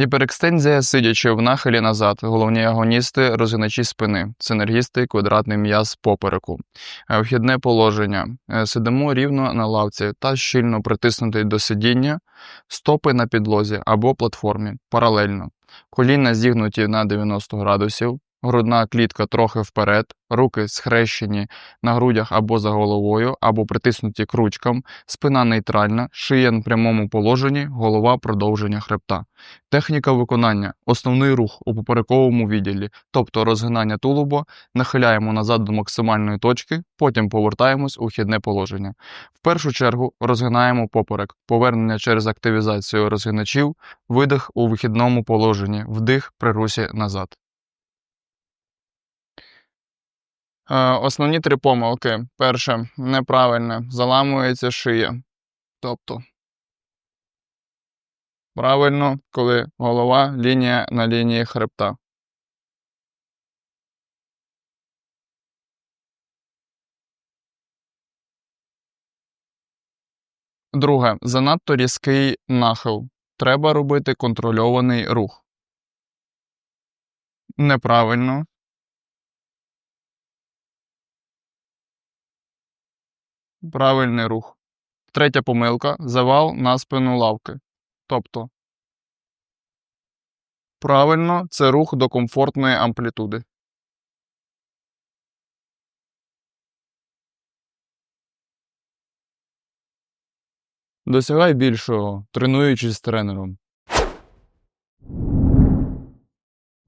Гіперекстензія, сидячи в нахилі назад, головні агоністи, розгиначі спини, синергісти, квадратний м'яз попереку. Е, Вхідне положення. Е, Сидимо рівно на лавці та щільно притиснутий до сидіння, стопи на підлозі або платформі, паралельно. Коліна зігнуті на 90 градусів, грудна клітка трохи вперед, руки схрещені на грудях або за головою, або притиснуті к ручкам, спина нейтральна, шия на прямому положенні, голова продовження хребта. Техніка виконання. Основний рух у поперековому відділі, тобто розгинання тулуба, нахиляємо назад до максимальної точки, потім повертаємось у хідне положення. В першу чергу розгинаємо поперек, повернення через активізацію розгиначів, видих у вихідному положенні, вдих при русі назад. Основні три помилки. Перше, неправильне, заламується шия. Тобто правильно, коли голова лінія на лінії хребта. Друге, занадто різкий нахил. Треба робити контрольований рух. Неправильно. Правильний рух. Третя помилка завал на спину лавки. Тобто правильно це рух до комфортної амплітуди. Досягай більшого, тренуючись з тренером.